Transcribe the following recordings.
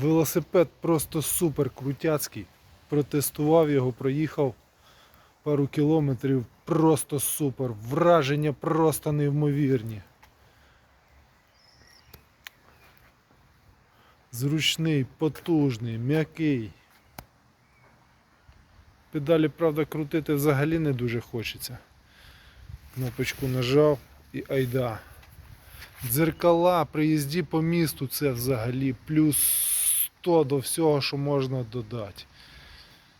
Велосипед просто супер крутяцький. Протестував його, проїхав пару кілометрів. Просто супер. Враження просто неймовірні. Зручний, потужний, м'який. Педалі, правда, крутити взагалі не дуже хочеться. Кнопочку нажав і айда. Дзеркала при їзді по місту це взагалі плюс 100 до всього, що можна додати.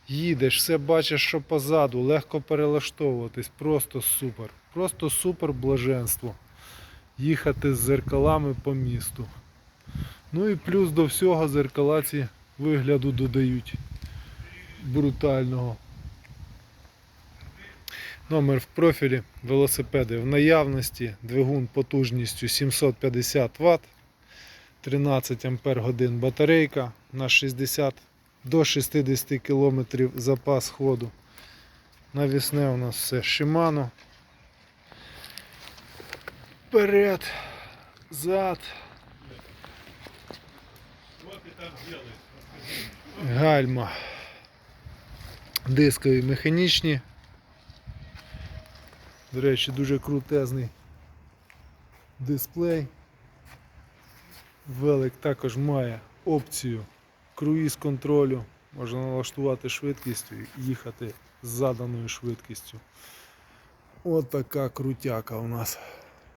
Їдеш, все бачиш, що позаду, легко перелаштовуватись, просто супер. Просто супер блаженство. Їхати з зеркалами по місту. Ну і плюс до всього зеркала ці вигляду додають брутального. Номер в профілі велосипеди в наявності, двигун потужністю 750 Вт, 13 Ампер годин батарейка на 60 до 60 км запас ходу. Навісне у нас все Shimano. Вперед, зад. Гальма. Дискові механічні. До речі, дуже крутезний дисплей. Велик також має опцію круїз контролю. Можна налаштувати швидкість і їхати з заданою швидкістю. От така крутяка у нас.